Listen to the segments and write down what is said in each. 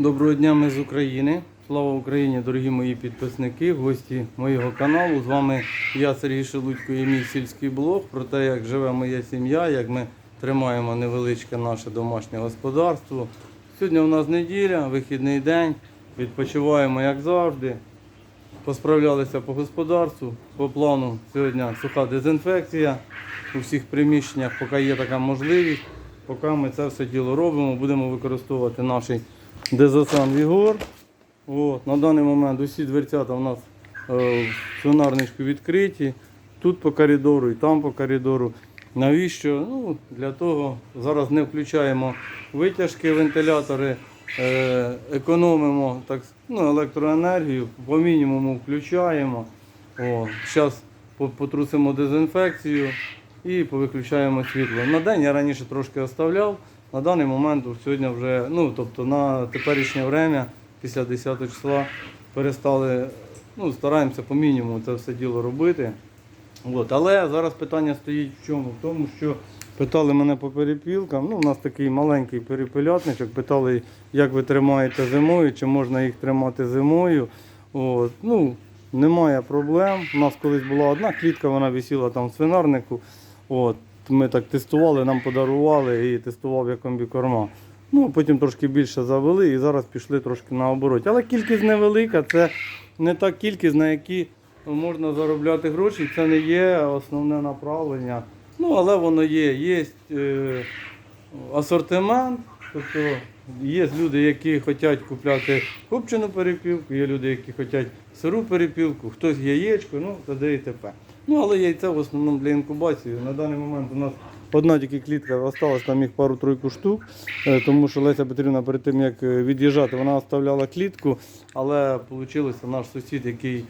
Доброго дня, ми з України. Слава Україні, дорогі мої підписники, гості моєго каналу. З вами я, Сергій Шелудько, і мій сільський блог про те, як живе моя сім'я, як ми тримаємо невеличке наше домашнє господарство. Сьогодні у нас неділя, вихідний день. Відпочиваємо як завжди. Посправлялися по господарству. По плану сьогодні суха дезінфекція у всіх приміщеннях, поки є така можливість. Поки ми це все діло робимо, будемо використовувати наш дезосан Вігор. От, на даний момент усі дверцята у нас е, в свинарничку відкриті. Тут по коридору і там по коридору. Навіщо? Ну, для того зараз не включаємо витяжки, вентилятори, е, економимо так, ну, електроенергію, по мінімуму включаємо. Зараз потрусимо дезінфекцію і повиключаємо світло. На день я раніше трошки оставляв. На даний момент сьогодні вже, ну тобто на теперішнє время, після 10 числа, перестали, ну, стараємося по мінімуму це все діло робити. От. Але зараз питання стоїть в чому? В тому, що питали мене по перепілкам. Ну, у нас такий маленький перепелятничок, питали, як ви тримаєте зимою, чи можна їх тримати зимою. От. Ну, немає проблем. У нас колись була одна клітка, вона висіла там в свинарнику. От. Ми так тестували, нам подарували і тестував як комбікорма. Ну, потім трошки більше завели і зараз пішли трошки наоборот. Але кількість невелика, це не та кількість, на які можна заробляти гроші. Це не є основне направлення. Ну, але воно є. Є е, асортимент, тобто є люди, які хочуть купляти копчену перепілку, є люди, які хочуть сиру перепілку, хтось яєчко, ну т.д. і т.п. Ну, але яйця в основному для інкубації. На даний момент у нас одна тільки клітка, осталось там їх пару-тройку штук, е, тому що Леся Петрівна перед тим, як е, від'їжджати, вона оставляла клітку, але вийшло наш сусід, який е,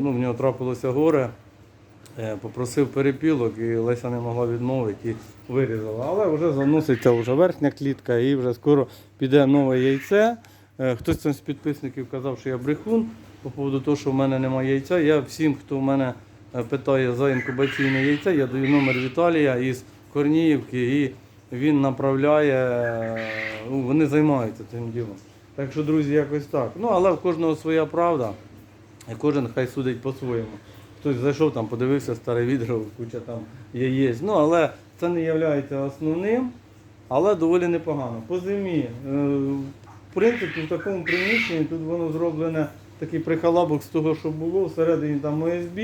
ну, в нього трапилося горе, попросив перепілок і Леся не могла відмовити і вирізала. Але вже заноситься вже верхня клітка і вже скоро піде нове яйце. Хтось там з підписників казав, що я брехун по поводу того, що в мене немає яйця. Я всім, хто в мене питає за інкубаційне яйце, я даю номер Віталія із Корніївки і він направляє, е, ну, вони займаються цим ділом. Так що, друзі, якось так. Ну, але в кожного своя правда, і кожен хай судить по-своєму. Хтось зайшов там, подивився старе відео, куча там яєць. Ну, але це не є основним, але доволі непогано. По зимі, е, в принципі, в такому приміщенні тут воно зроблене такий прихалабок з того, що було. Всередині там ОСБ,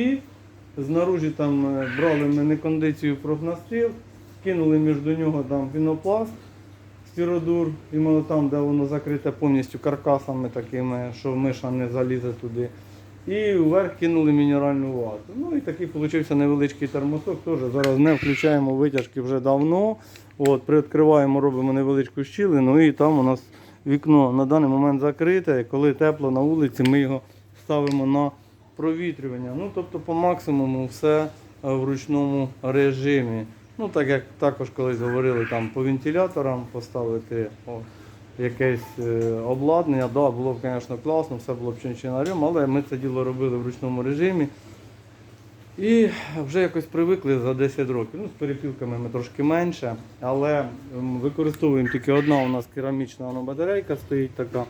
знаружі там е, брали ми не кондицію профнастил, кинули між нього там пінопласт, стіродур, іменно там, де воно закрите повністю каркасами такими, що миша не залізе туди. І вверх кинули мінеральну вату. Ну і такий получився невеличкий термосок. Теж зараз не включаємо витяжки вже давно. От, приоткриваємо, робимо невеличку щілину і там у нас вікно на даний момент закрите. Коли тепло на вулиці, ми його ставимо на провітрювання. Ну, тобто по максимуму все е, в ручному режимі. Ну, так як також колись говорили, там по вентиляторам поставити о, якесь е, обладнання. Да, було б, звісно, класно, все було б чинчинарем, але ми це діло робили в ручному режимі. І вже якось привикли за 10 років. Ну, з перепілками ми трошки менше, але використовуємо тільки одна у нас керамічна батарейка стоїть така.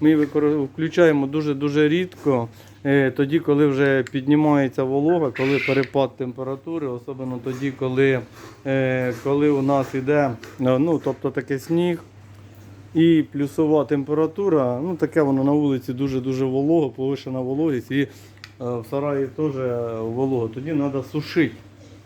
Ми її включаємо дуже-дуже рідко, тоді, коли вже піднімається волога, коли перепад температури, особливо тоді, коли, е, коли у нас йде е, ну, тобто таке сніг. І плюсова температура, ну таке воно на вулиці дуже-дуже волого, повишена вологість і е, в сараї теж волого. Тоді треба сушити.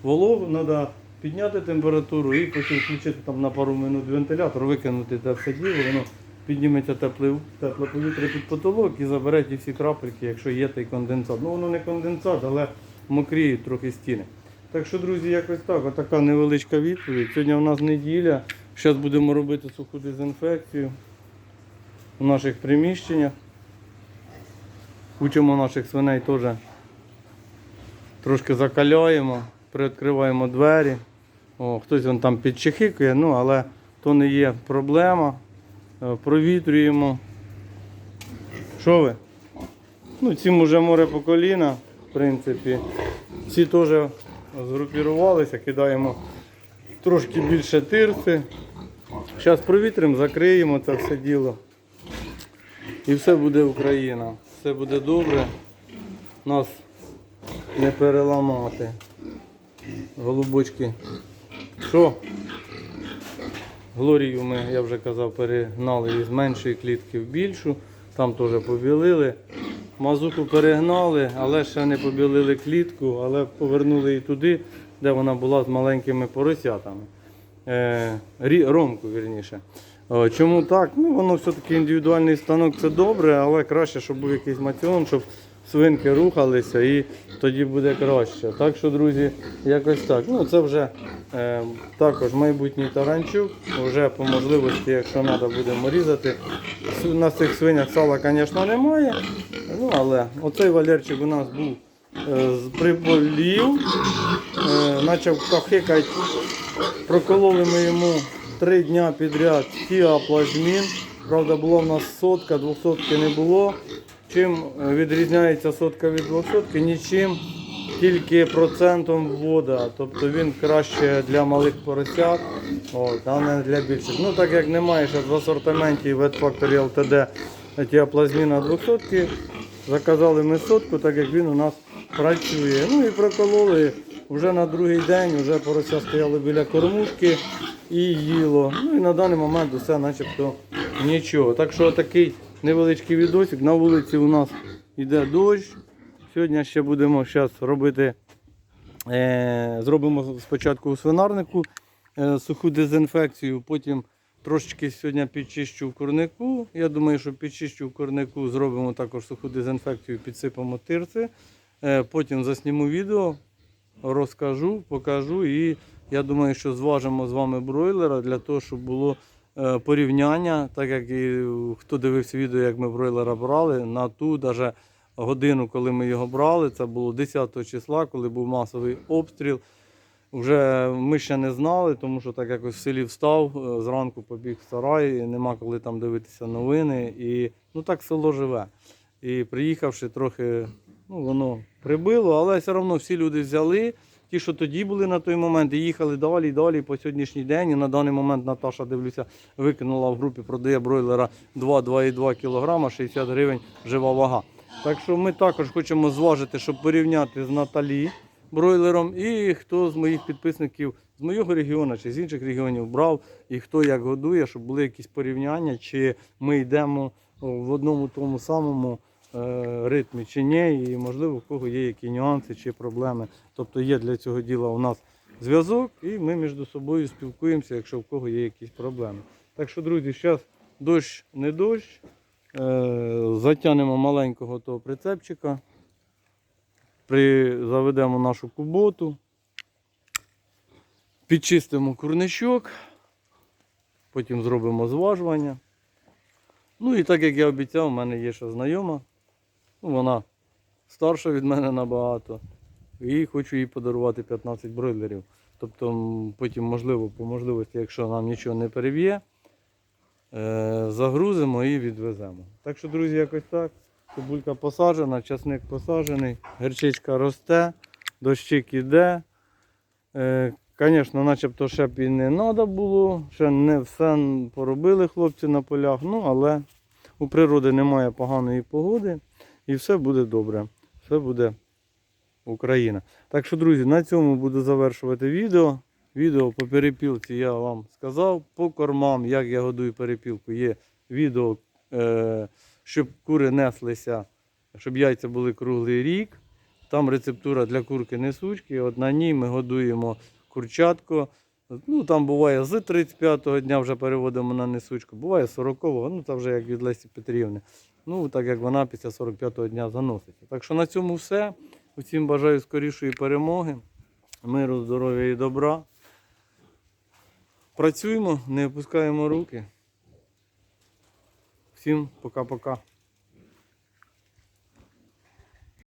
Вологу треба підняти температуру і потім включити там на пару минут вентилятор, викинути те все діло, підніметься тепле, тепле повітря під потолок і забере ті всі крапельки, якщо є той конденсат. Ну воно не конденсат, але мокріють трохи стіни. Так що, друзі, якось так, отака невеличка відповідь. Сьогодні у нас неділя. Зараз будемо робити суху дезінфекцію у наших приміщеннях. Учимо наших свиней теж трошки закаляємо, приоткриваємо двері. О, хтось вон там підчихикує, ну але то не є проблема. Е, Провітрюємо. Що ви? Ну, цим уже море по коліна, в принципі. Ці теж згрупірувалися, кидаємо трошки більше тирси. Зараз провітримо, закриємо це все діло. І все буде Україна. Все буде добре. Нас не переламати. Голубочки. Що? Глорію ми, я вже казав, перегнали із меншої клітки в більшу. Там теж побілили. Мазуту перегнали, але ще не побілили клітку, але повернули її туди, де вона була з маленькими поросятами. Е, ромку, вірніше. Чому так? Ну, воно все-таки індивідуальний станок це добре, але краще, щоб був якийсь маціон, щоб свинки рухалися і тоді буде краще. Так що, друзі, якось так. Ну, це вже е, також майбутній таранчук. Вже по можливості, якщо треба, будемо різати. На цих свинях сала, звісно, немає. Ну, але оцей валерчик у нас був е, приболів, е, почав кахикати. Прокололи ми йому три дня підряд тіаплазмін. Правда, була в нас сотка, двохсотки не було. Чим е, відрізняється сотка від двохсотки? Нічим, тільки процентом вода. Тобто він краще для малих поросят, от, а не для більших. Ну так як немає ще в асортименті Vet Factory LTD тіаплазміна 200, заказали ми сотку, так як він у нас працює. Ну і прокололи. Вже на другий день вже порося стояло біля кормушки і їло. Ну і на даний момент усе начебто нічого. Так що такий невеличкий відосик. На вулиці у нас йде дощ. Сьогодні ще будемо зараз робити, е, зробимо спочатку у свинарнику е, суху дезінфекцію, потім трошечки сьогодні підчищу в курнику. Я думаю, що підчищу в курнику зробимо також суху дезінфекцію, підсипемо тирси. Е, потім засніму відео, розкажу, покажу і я думаю, що зважимо з вами бройлера для того, щоб було порівняння, так як і е, хто дивився відео, як ми бройлера брали, на ту даже годину, коли ми його брали, це було 10 числа, коли був масовий обстріл. Вже ми ще не знали, тому що так якось в селі встав, е, зранку побіг в сарай, нема коли там дивитися новини. І ну так село живе. І приїхавши трохи, ну воно прибило, але все одно всі люди взяли. Ті, що тоді були на той момент, і їхали далі, далі по сьогоднішній день. І на даний момент Наташа, дивлюся, викинула в групі, продає бройлера 2-2,2 кг, 60 гривень жива вага. Так що ми також хочемо зважити, щоб порівняти з Наталі бройлером. І хто з моїх підписників з моєго регіону чи з інших регіонів брав, і хто як годує, щоб були якісь порівняння, чи ми йдемо в одному тому самому ритмі, чи ні, і можливо, в кого є які нюанси чи проблеми. Тобто є для цього діла у нас зв'язок, і ми між собою спілкуємося, якщо в кого є якісь проблеми. Так що, друзі, зараз дощ не дощ. Е, Затягнемо маленького того прицепчика, при, заведемо нашу куботу, підчистимо курничок, потім зробимо зважування. Ну і так як я обіцяв, у мене є ще знайома. Ну, вона старша від мене набагато. І хочу їй подарувати 15 бройлерів. Тобто потім, можливо, по можливості, якщо нам нічого не переб'є, е, загрузимо і відвеземо. Так що, друзі, якось так. Цибулька посаджена, часник посаджений, герчичка росте, дощик іде. Е, Звісно, начебто ще б і не треба було, ще не все поробили хлопці на полях, ну але у природи немає поганої погоди і все буде добре. Все буде Україна. Так що, друзі, на цьому буду завершувати відео. Відео по перепілці я вам сказав. По кормам, як я годую перепілку, є відео, е, щоб кури неслися, щоб яйця були круглий рік. Там рецептура для курки несучки. От на ній ми годуємо курчатку. Ну, там буває з 35-го дня вже переводимо на несучку, буває 40-го, ну це вже як від Лесі Петрівни. Ну, так як вона після 45-го дня заноситься. Так що на цьому все. Усім бажаю скорішої перемоги, миру, здоров'я і добра. Працюємо, не опускаємо руки. Всім пока-пока.